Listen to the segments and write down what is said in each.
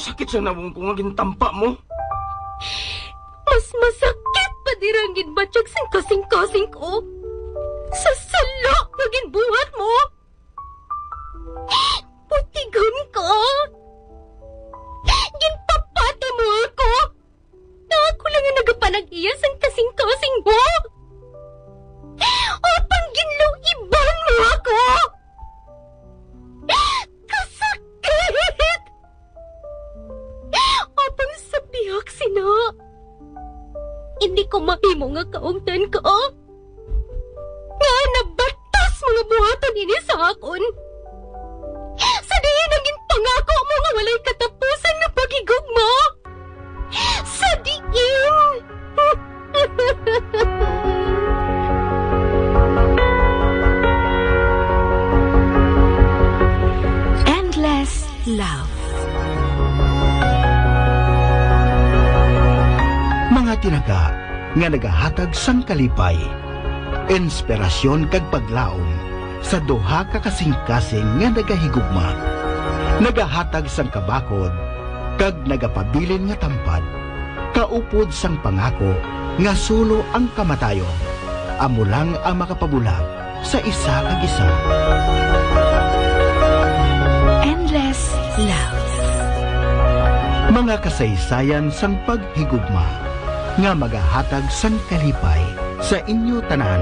Kasakit sa nawong ko nga gintampa mo. Mas masakit pa dirang ginbatsyag sing kasing-kasing ko. Sa salo nga ginbuhat mo. Putigon ka. Ginpapati mo ako. Na ako lang ang nagapanag-iya sang Love Mga tinaga nga nagahatag sang kalipay. Inspirasyon kag paglaom sa duha ka kasing-kasing nga nagahigugma. Nagahatag sang kabakod kag nagapabilin nga tampad. Kaupod sang pangako nga sulo ang kamatayon. Amo lang ang makapabulag sa isa kag isa. Endless Love Mga kasaysayan sang paghigugma nga magahatag sang kalipay sa inyo tanan.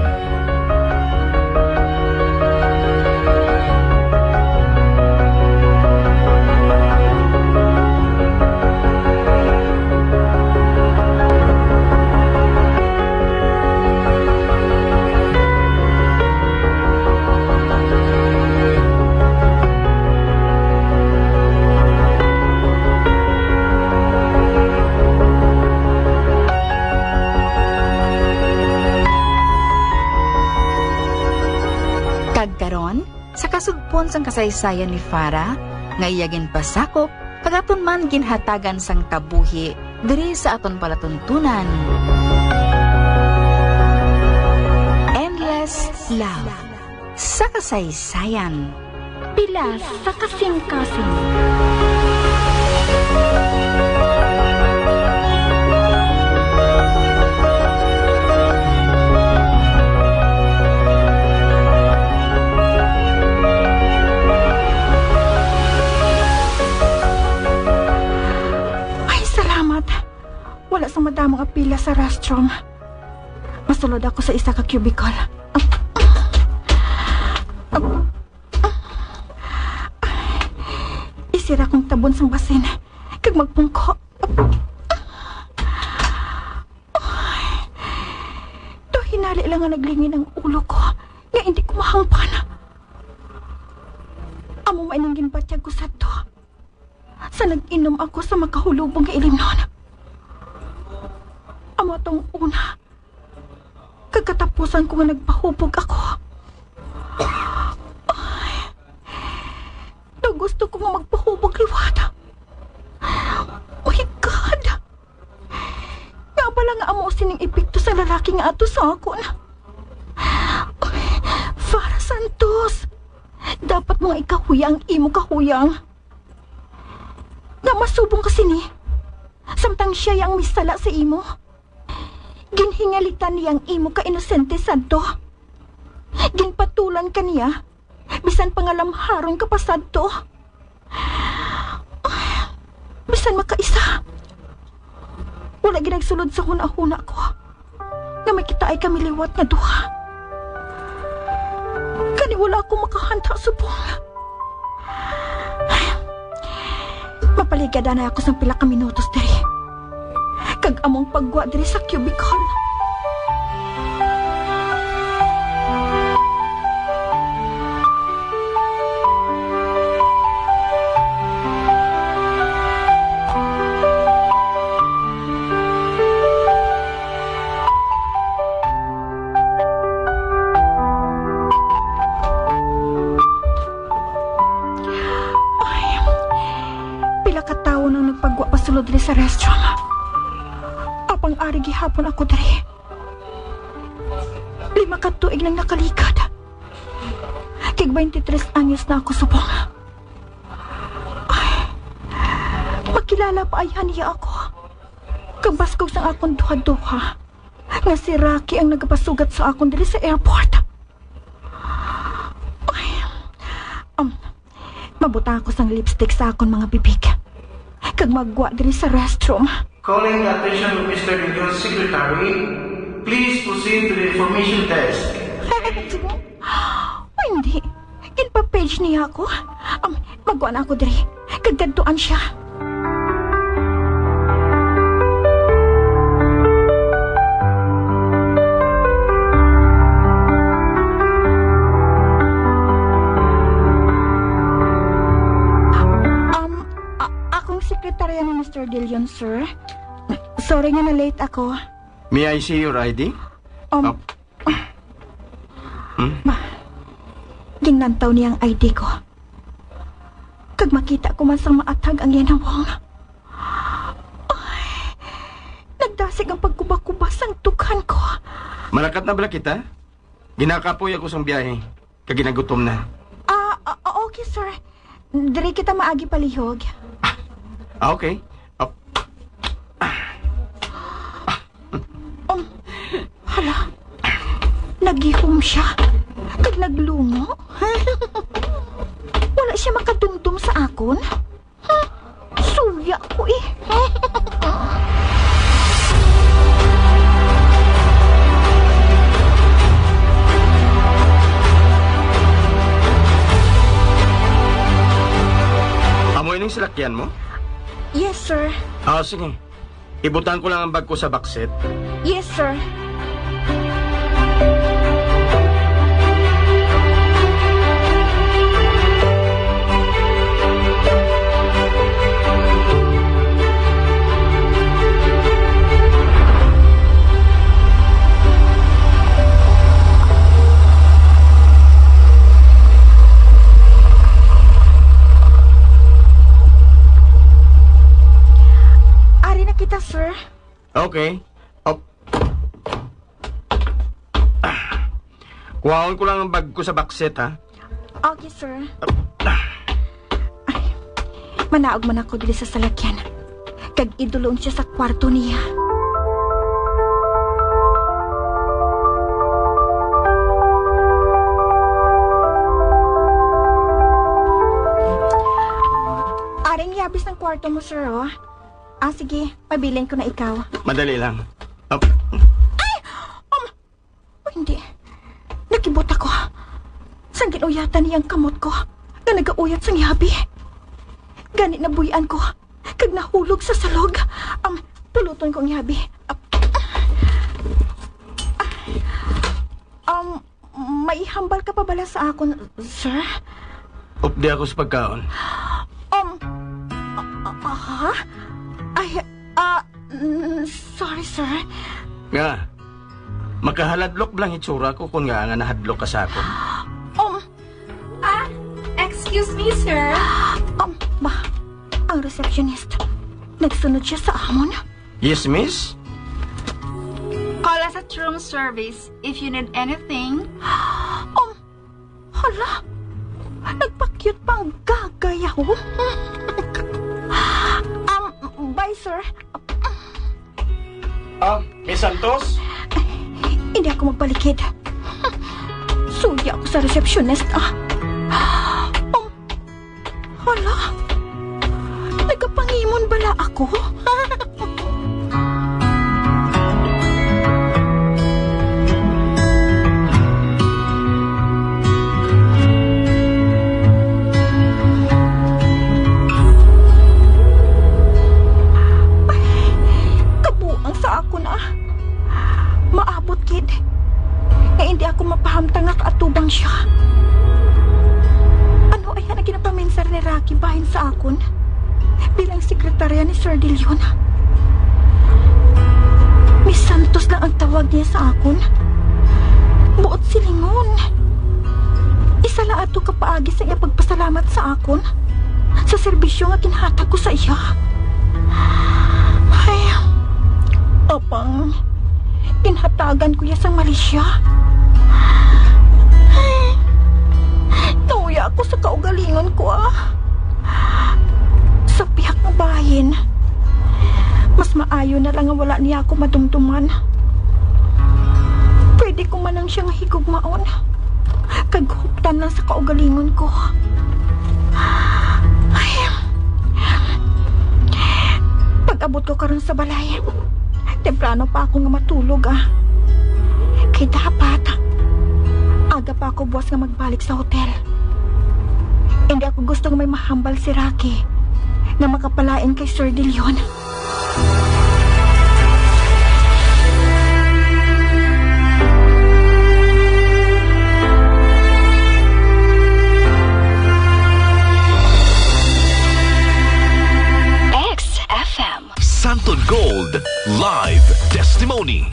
Sang kasaysayan ni Farah, nga iyagin pasakop, kagaton man ginhatagan sang kabuhi, diri sa aton palatuntunan. Endless Love Sa kasaysayan, pila sa kasing-kasing. Restroom. Masulod ako sa isa ka cubicle. Isira kong tabon sang basin. Kag magpungko. To hinali lang nga naglingin ang ulo ko. Nga hindi ko mahangpan. Amo mainang ginbatyag ko sa to sa nag-inom ako sa makahulubong nga ilimnon. Tong una. Kagkatapusan ko nga nagpahubog ako. Ay, na gusto ko nga magpahubog liwata. Oh my God! Nga pala nga amo sining epekto sa lalaki nga ato sa ako na. Farah Santos! Dapat mo nga ikahuyang imo kahuyang nga masubong kasi ni. Samtang siya yang misala sa imo. Ginhingalitan niyang imo ka inosente sadto. Ginpatulan ka niya. Bisan pangalamharon ka pa sadto. Bisan makaisa. Wala ginagsulod sa huna-huna ko. Nga may kita ay kami liwat nga duha. Kani wala ako makahanta subong. Mapaligad na ako sa pila ka minutos diri. Kag among pagwa diri sa cubicle. Gihapon ako diri. Lima ka tuig nang nakalikad. Kig 23 anyos na ako subong. Ay, nakilala pa ayan niya ako. Kabaskog sang akong duha-duha. Nga si Rocky ang nagapasugat sa akon dili sa airport. Ay, um, mabuta ako sang lipstick sa akon mga bibig. Kag magwa diri sa restroom. Calling the attention of Mr. Leon's secretary, please proceed to the information desk. O hindi. Ginpa-page niya ako. Um, magwa na ako diri. Kaggantuan siya. Um, akong sekretarya ni Mr. Dillon, sir. Sorry nga na late ako. May I see your ID? Um, Up. Ginantaw niya ang ID ko. Kag makita ko man sa maatag ang yanawang. Ay, nagdasig ang pagkubakubas ang tukhan ko. Malakat na bala kita? Ginakapoy ako sa biyahe. Kaginagutom na. Ah, ah, ah, okay sir. Diri kita maagi palihog. Ah, okay. Nagihom siya. Kag naglungo. Wala siya makadumdum sa akon. Hmm, Suya ko eh. Amoy ng salakyan mo? yes sir. Ah, sige. Ibutan ko lang ang bag ko sa bakset. Yes sir. Okay. Up. Kuhaon ko lang ang bag ko sa bakset, ha? Okay, sir. Ay, manaog man ako dili sa salakyan. Kag idulong siya sa kwarto niya. Aring yabis ng kwarto mo, sir, oh. Ah, sige. Pabilin ko na ikaw. Madali lang. Up. Oh, hindi. Nakibot ako. Sang ginuyatan niyang kamot ko na nagauyat sang yabi. Ganit na buyan ko. Kag nahulog sa salog. Ang puluton kong yabi. Um, may hambal ka pa bala sa akon, sir? Up di ako sa pagkaon. Um, ah, ah, ha? Ah, mm, sorry, sir. Nga. Makahaladlok lang itsura ko kung nga nga nahadlok ka sa ako. Um, Ah, excuse me, sir. um, ba, ang receptionist. Nagsunod siya sa amon. Yes, miss? Call us at room service if you need anything. Um, hala, nagpakyut pang gagayaw. um, bye, sir. Ah, Miss Santos? Hindi ako magbalikid. Suya ako sa receptionist, ah. Um, hala, nagapangimon bala ako? Ako mapahamtang at atubang siya. Ano ay na ginapaminsar ni Rocky bahin sa akon? Bilang sekretarya ni Sir De Leon. Miss Santos lang ang tawag niya sa akon. Buot silingon. Isa lang ato kapaagi sa iya pagpasalamat sa akon. Sa serbisyo nga kinhatag ko sa iya. Ay, apang, inhatagan ko iya sa Malaysia. Ako sa kaugalingon ko ah. Sa piyak na Delphin. Mas maayo na lang wala niya ako madumduman. Pwede ko man lang siyang higugmaon. Kaguptan lang sa kaugalingon ko. Ay. Pag-abot ko karon sa balay, temprano pa ako nga matulog ah. Kay dapat, aga pa ako buwas nga magbalik sa hotel. Hindi ako gustong may mahambal si Rocky na makapalain kay Sir De Leon.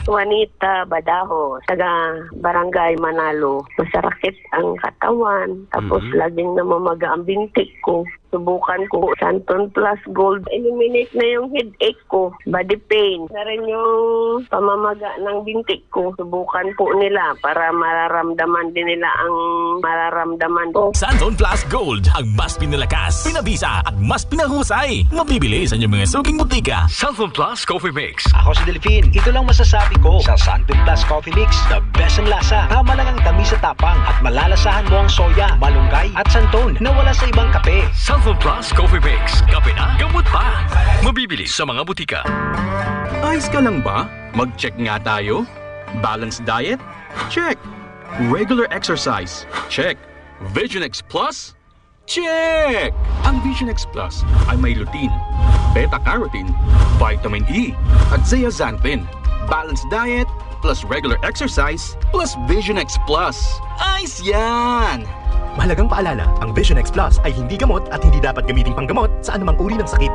Juanita Badaho, taga Barangay Manalo. Masarakit ang katawan, tapos laging namamaga ang bintik ko. Subukan ko Santon Plus Gold. Eliminate na yung headache ko, body pain. Na rin yung pamamaga ng bintik ko. Subukan po nila para mararamdaman din nila ang mararamdaman ko. Santon Plus Gold Ang mas pinalakas, pinabisa at mas pinahusay Mabibili sa inyong mga suking butika Santon Plus Coffee Mix Ako si Delphine. Ito lang masasabi ko sa Santon Plus Coffee Mix. The best ang lasa. Tama lang ang tamis sa tapang at malalasahan mo ang soya, malunggay at santon na wala sa ibang kape. Santon Plus Coffee Mix Kape na, gamot pa Mabibili sa mga butika Ayos ka lang ba? Mag-check nga tayo. Balanced diet? Check. Regular exercise? Check. Vision X Plus? Check! Ang Vision X Plus ay may lutein, beta-carotene, vitamin E, at zeaxanthin. Balanced diet plus regular exercise plus Vision X Plus. Ayos yan! Mahalagang paalala, ang Vision X Plus ay hindi gamot at hindi dapat gamiting panggamot sa anumang uri ng sakit.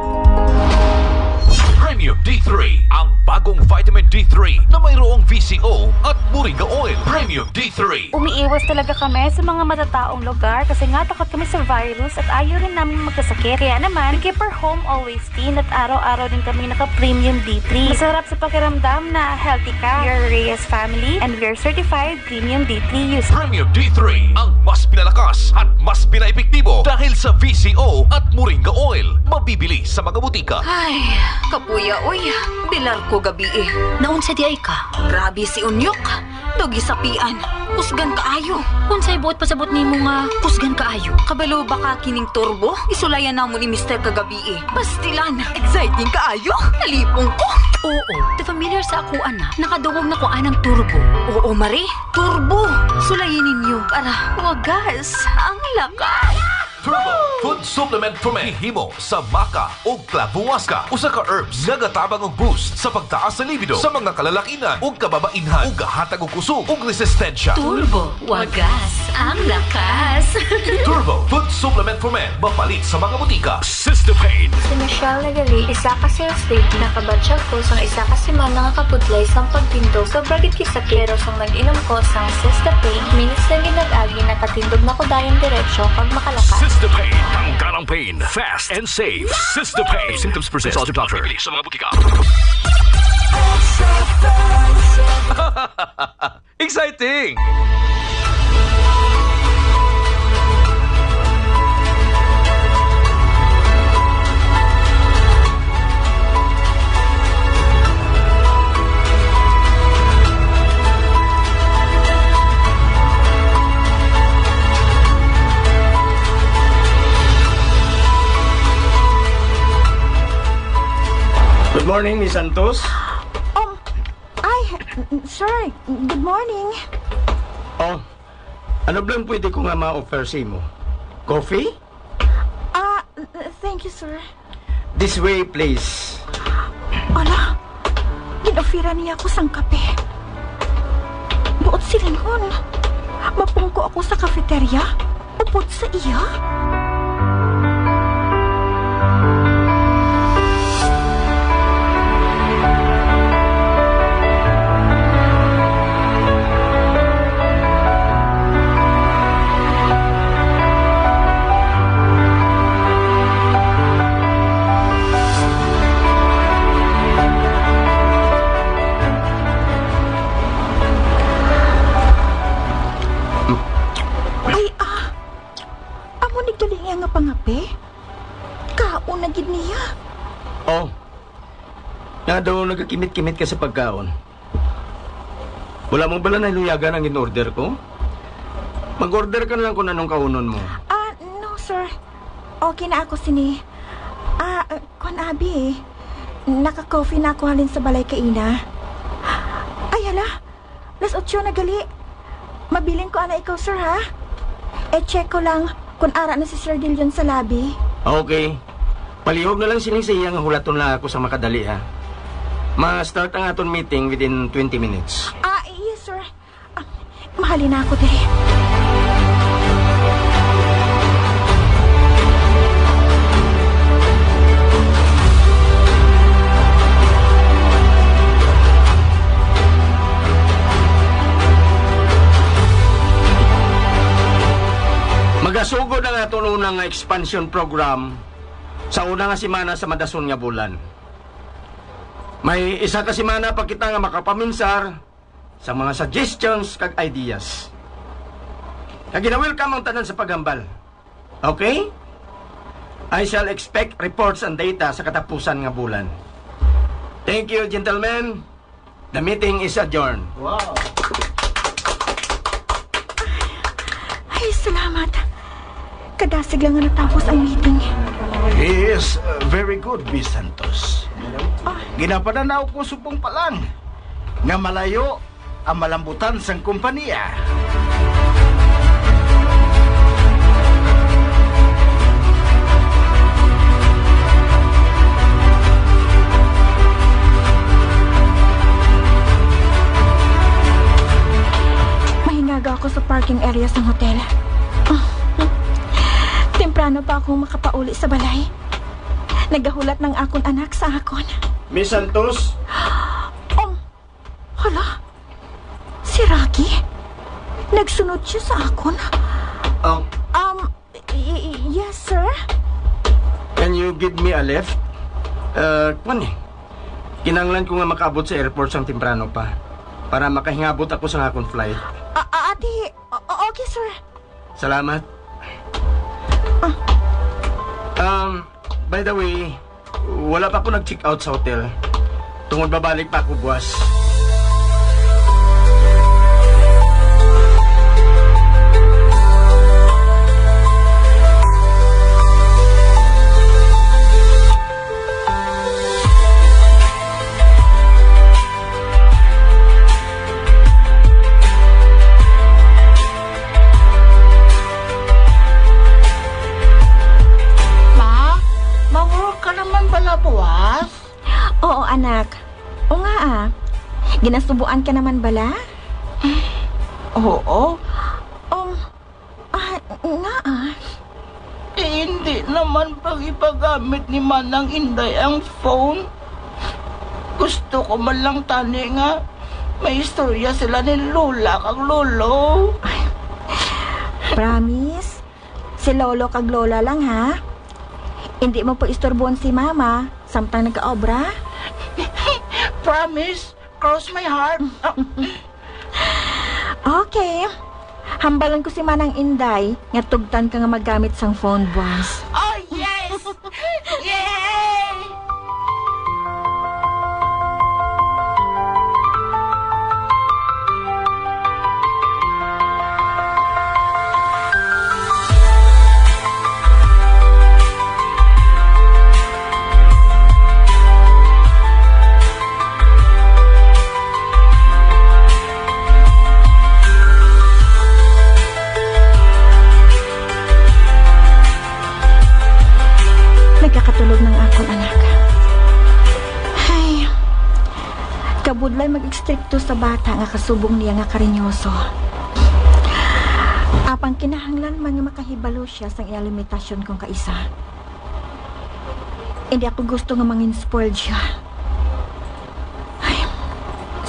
Premium D3 Ang bagong vitamin D3 Na mayroong VCO at Moringa Oil Premium D3 Umiiwas talaga kami sa mga matataong lugar kasi nga takot kami sa virus at ayaw rin namin magkasakit. Kaya naman, keep our home always clean at araw-araw din kami naka-premium D3. Masarap sa pakiramdam na healthy ka. We are Reyes family and we are certified premium D3 users. Premium D3 Ang mas pinaepektibo Dahil sa VCO at Moringa Oil Mabibili sa mga butika Ay, kapuya uy. Bilar ko gabi eh. Naunsa di ay ka? Grabe si Unyok. Dogi sapian. Kusgan kaayo. Unsay buot pasabot nimo nga kusgan kaayo? Kabalo baka kining turbo? Isulayan na mo ni Mr. kagabi eh. Pastilan. Exciting kaayo. Nalipong ko. Oo, the familiar sa ako ana. Nakaduwag na ko anang turbo. Oo, Mari. Turbo. Sulayin ninyo para wagas. Ang lakas. Turbo Food Supplement from Himo sa Maka o Klabuwaska Usa ka herbs. Nga gatabang og boost sa pagtaas sa libido. Sa mga kalalakinan. Ug kababainhan ug gahatag og kusog ug resistensya. Turbo, wagas, ang lakas. Turbo Food Supplement for Men. Mapalit sa mga butika. Sistopain Si Michelle Nagali, isa ka sales lady, nakabatsyag ko sang isa ka semana nga kapudlay sang pagtindog. Sobragit kisakit, pero sang nag-inom ko sang Sistapain, minutes na ginag-agi, nakatindog na ko dayon diretsyo pag makalakas. Sistopain Tanggalang pain. Fast and safe. Sistopain Symptoms persist. Consult your doctor Mabibili sa mga butika. Exciting! Good morning, Miss Santos. Um, ay, sir, good morning. Oh, ano ba ang pwede ko nga ma-offer sa mo? Coffee? Ah, thank you, sir. This way, please. Ala, ginofira niya ako sang kape. Buot silingon. Mapungko ako sa kafeterya. Upot sa iya. Daw nagkakimit-kimit ka sa pagkaon. Wala mong bala na luyagan ang in-order ko? Mag-order ka na lang kung anong kaunon mo. Ah, no, sir. Okay na ako sini. Ah, uh, kon abi eh. Naka-coffee na ako halin sa balay kaina. Ay, hala. Las 8 na gali. Mabiling ko ana ikaw, sir, ha? Eh, check ko lang kung ara na si Sir Dilion sa labi. Okay. Palihog na lang sining sa iyang hulaton na ako sa makadali ha. Ma-start ang aton meeting within 20 minutes. Ah, yes, sir. Ah, mahalin na ako, diri. Magasugod ang aton unang expansion program sa una nga simana sa madason nga bulan. May isa ka simana pa kita nga makapaminsar sa mga suggestions kag ideas. Kag gina-welcome ang tanan sa paghambal. Okay? I shall expect reports and data sa katapusan nga bulan. Thank you, gentlemen. The meeting is adjourned. Ay, salamat. Kadasig lang nga natapos ang meeting. Yes, uh, very good, Miss Santos. Ginapananaw ko supong palang nga malayo ang malambutan sang kumpanya. Mahingaga ako sa parking area ng hotel. Ah, Temprano pa akong makapauli sa balay. Nagahulat ng akon anak sa akon. Miss Santos, Um, hala? Si Rocky? Nagsunod siya sa akon? um, Um, y- yes, sir? Can you give me a lift? Uh, kwan eh. Kinanglan ko nga makaabot sa airport sang temprano pa. Para makahingabot ako sa akong flight. A- ate, okay, sir. Salamat. Um, by the way, wala pa ako nag-check out sa hotel. Tungod babalik pa ako buwas. Ginasubuan ka naman bala? Oo. Um, ah, nga ah. Eh, hindi naman pag ipagamit ni Manang Inday ang phone. Gusto ko man lang tani nga may istorya sila ni Lola kag Lolo. Promise? Si Lolo kag Lola lang ha? Hindi mo po istorbohan si Mama samtang nag-aobra? Promise, cross my heart. Okay. Hambalan ko si Manang Inday nga tugtan ka nga magamit sang phone buwas. Mag-ekstrikto sa bata nga kasubong niya nga karinyoso. Apang kinahanglan man nga makahibalo siya sa iyang limitasyon kong kaisa. Hindi ako gusto nga mangin spoiled siya. Ay,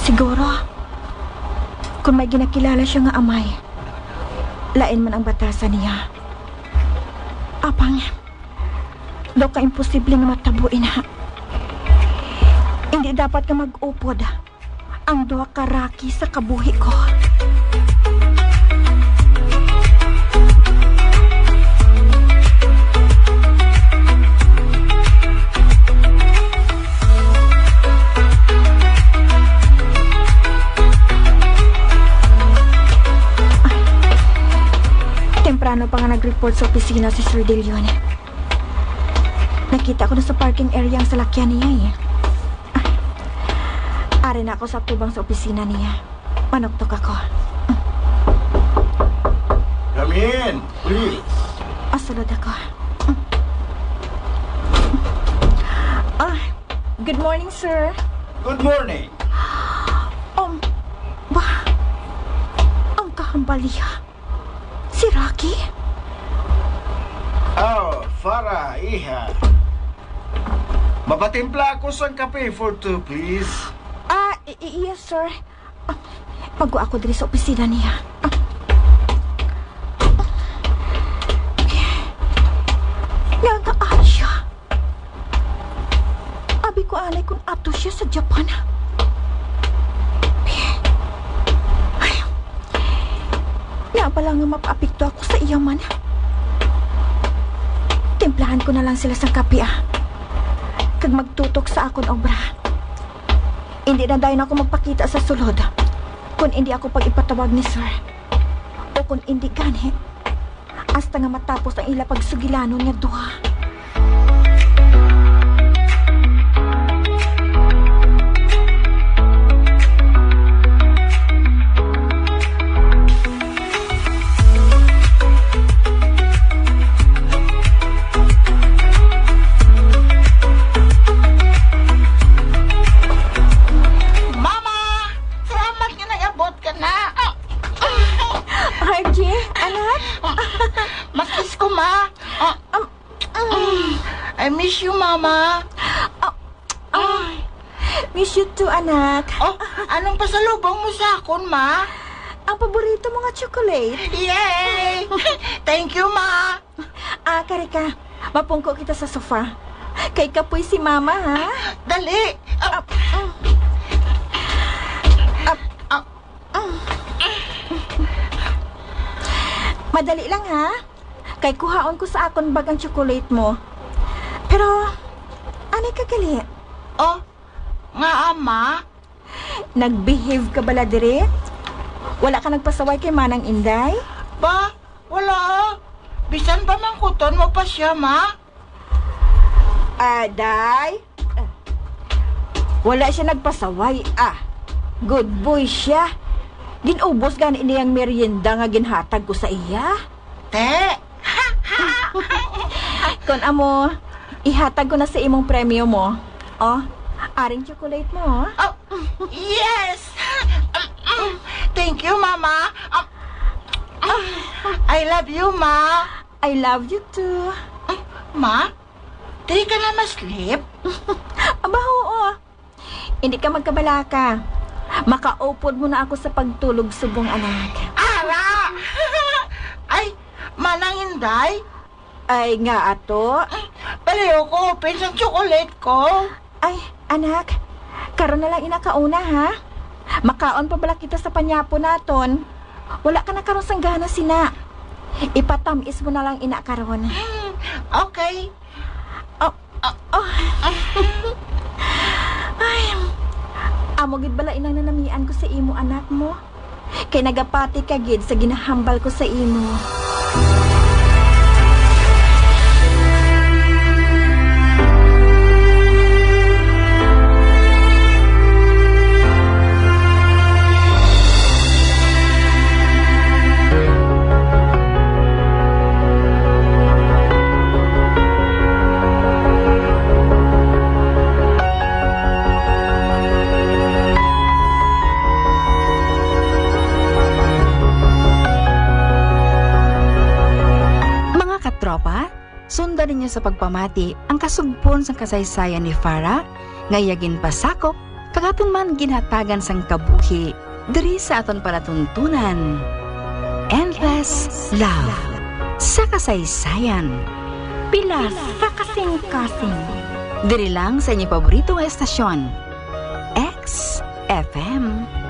siguro, kung may ginakilala siya nga amay, lain man ang batasan niya. Apang, daw ka imposible nga matabuin ha. Hindi dapat ka mag-upod ang duha karaki sa kabuhi ko. Temprano pa nga nag-report sa opisina si Sir De Leon. Nakita ko na sa parking area ang salakyan niya eh. Ari na ako sa tubang sa opisina niya. Manoktok ako. Come in, please. Asulod ako. Ah, good morning, sir. Good morning. Um, ba? Ang kahambaliha. Si Rocky? Oh, Farah, iha. Mapatimpla ako sa kape for two, please. Ah, yes, sir. Ah, Pagwa ako diri sa opisina niya. Ah. Nga nga ah, siya. Abi ko alay kung ato siya sa Japan. Ay. Nga pala nga mapaapekto ako sa iyaman. Timplahan ko na lang sila sa kape ah. Kag magtutok sa akon obra. Hindi na dahil ako magpakita sa sulod. Kung hindi ako pag ipatawag ni Sir. O kung hindi gani. Hasta nga matapos ang ila pagsugilanon niya duha. Miss you, Mama. Ay, miss you too, anak. Oh, anong pasalubong mo sa akon, ma? Ang paborito mo nga chocolate. Yay! Thank you, ma. Ah, karika. Mapungko kita sa sofa. Kay kapoy si mama, ha? Dali. Ah. Ah, ah. Madali lang, ha? Kay kuhaon ko sa akon bag ang chocolate mo. Pero, anay ka gali? Oh, nga, ama. Nag-behave ka bala dire? Wala ka nagpasaway kay Manang Inday? Ba, wala. Bisan pa man kuton mo pa siya, ma. Aday? Wala siya nagpasaway, ah. Good boy siya. Ginubos gani niyang merienda nga ginhatag ko sa iya. Te. Kon amo, ihatag ko na sa imong premyo mo. Oh, aring chocolate mo. Oh, yes. Thank you, mama. Um, I love you, ma. I love you too. Ma, di ka na ma-sleep? Aba, oo. Hindi ka magkabalaka. Makaupod mo na ako sa pagtulog subong anak. Ara! Ay, manang inday. Ay nga ato. Palayo ko, pinsang chocolate ko. Ay, anak. Karon na lang inakauna ha. Makaon pa bala kita sa panyapo naton. Wala ka na karon sang gana sina. Ipatamis mo na lang ina karon. Okay. Oh, oh, oh. Ay, amo gid bala inang nanamian ko sa imo anak mo. Kay nagapati ka gid sa ginahambal ko sa imo. Sa pagpamati ang kasugpon sa kasaysayan ni Farah, ngayagin pasakop, kagaton man ginhatagan sang kabuhi, diri sa aton palatuntunan. Endless Love sa kasaysayan. Pilas sa kasing-kasing. Diri lang sa inyong paboritong estasyon. XFM.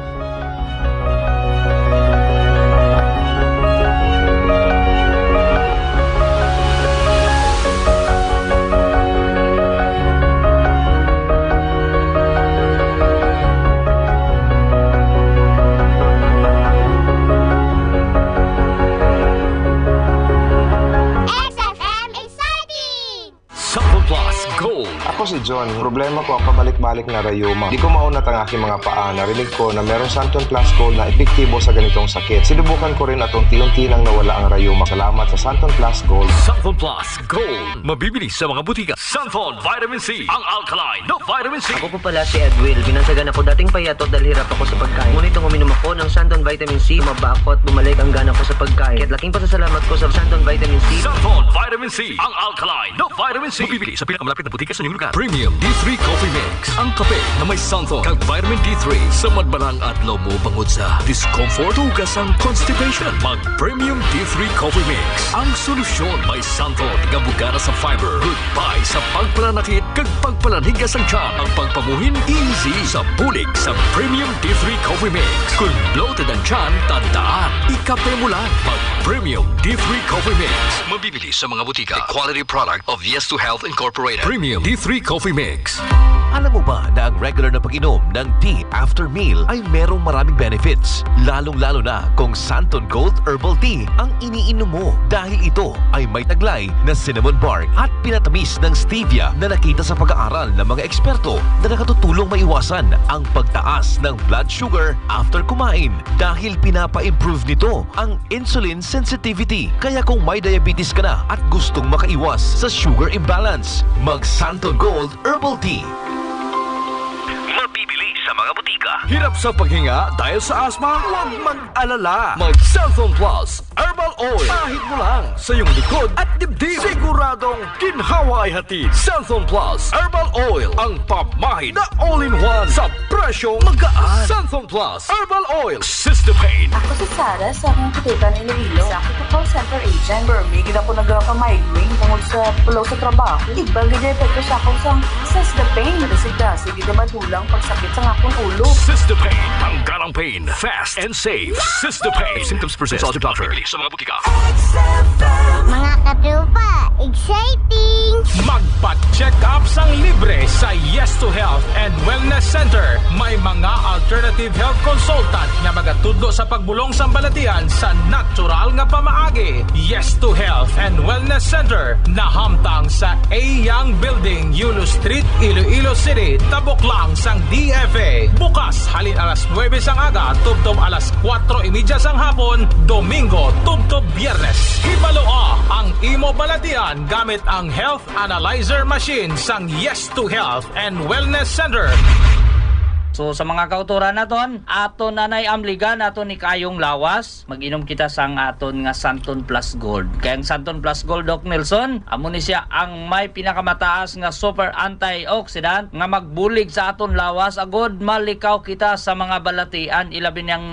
John. Problema ko ang pabalik-balik na rayuma. Di ko maunat ang aking mga paa. Narinig ko na merong Santon Plus Gold na epektibo sa ganitong sakit. Sinubukan ko rin at unti-unti nang nawala ang rayuma. Salamat sa Santon Plus Gold. Santon Plus Gold. Mabibili sa mga butika. Santon Vitamin C. Ang alkaline no vitamin C. Ako po pala si Edwil. Binansagan ako dating payatot dahil hirap ako sa pagkain. Ngunit nung uminom ako ng Santon Vitamin C, tumaba ako at bumalik ang gana ko sa pagkain. Kaya't laking pasasalamat ko sa Santon Vitamin C. Santon Vitamin C. Ang alkaline no vitamin C. Mabibili sa pinakamalapit na butika sa inyong lugar. Premium D3 Coffee Mix. Ang kape na may Santon kag vitamin D3 sa madbarang adlaw mo bangod sa discomfort tugas ang constipation. Mag Premium D3 Coffee Mix. Ang solusyon may Santon nga bugara sa fiber. Goodbye sa pagpalanakit kag pagpalanigas ang tiyan. Ang pagpamuhin easy sa bulig sa Premium D3 Coffee Mix. Kung bloated ang tiyan, tandaan, ikape mo lang. Mag Premium D3 Coffee Mix. Mabibili sa mga butika. A quality product of Yes to Health Incorporated. Premium D3 Coffee Mix. Alam mo ba na ang regular na pag-inom ng tea after meal ay merong maraming benefits? Lalong-lalo na kung Santon Gold Herbal Tea ang iniinom mo dahil ito ay may taglay na cinnamon bark at pinatamis ng stevia na nakita sa pag-aaral ng mga eksperto na nakatutulong maiwasan ang pagtaas ng blood sugar after kumain dahil pinapa-improve nito ang insulin sensitivity. Kaya kung may diabetes ka na at gustong makaiwas sa sugar imbalance, mag Santon Gold Herbal Tea. Mabibili sa mga butika. Hirap sa paghinga dahil sa asma? Huwag mag-alala. Mag Santon Plus Herbal Oil. Kahit mo lang sa iyong likod at dibdib. Siguradong ginhawa ay hatid. Santon Plus Herbal Oil. Ang pamahid na all-in-one sa presyong magaan. Santon Plus Herbal Oil. Sister Pain. Ako si Sarah sa akong kutitan ni Iloilo. Sa akong call center agent. Bermigid ako nagka-migraine tungkol sa pulo sa trabaho. Iba gid epekto sa akong sang assess the pain. Resigda, sige na madulang pagsakit sa akong ulo. Sister Pain. Ang garang pain. Fast and safe. Sister Pain. If symptoms persist, consult your doctor. Sa mga butika. Mga katupa, exciting! Sa Yes to Health and Wellness Center. May mga alternative health consultant nga magatudlo sa pagbulong sa balatian sa natural nga pamaagi. Yes to Health and Wellness Center nahamtang sa A Young Building, Yulo Street, Iloilo City, Tabuklang sang DFA. Bukas halin alas 9 sang aga, tubtob alas 4.30 sang hapon, Domingo, tubtob Biyernes. Hibaloa ang imo balatian gamit ang Health Analyzer Machine sang Yes to Health and Wellness Center. So sa mga kauturan naton, aton nanay amligan aton ni kayong lawas, mag-inom kita sang aton nga Santon Plus Gold. Kaya ang Santon Plus Gold Doc Nelson, amo ni siya ang may pinakamataas nga super antioxidant nga magbulig sa aton lawas agod malikaw kita sa mga balatian ilabi niyang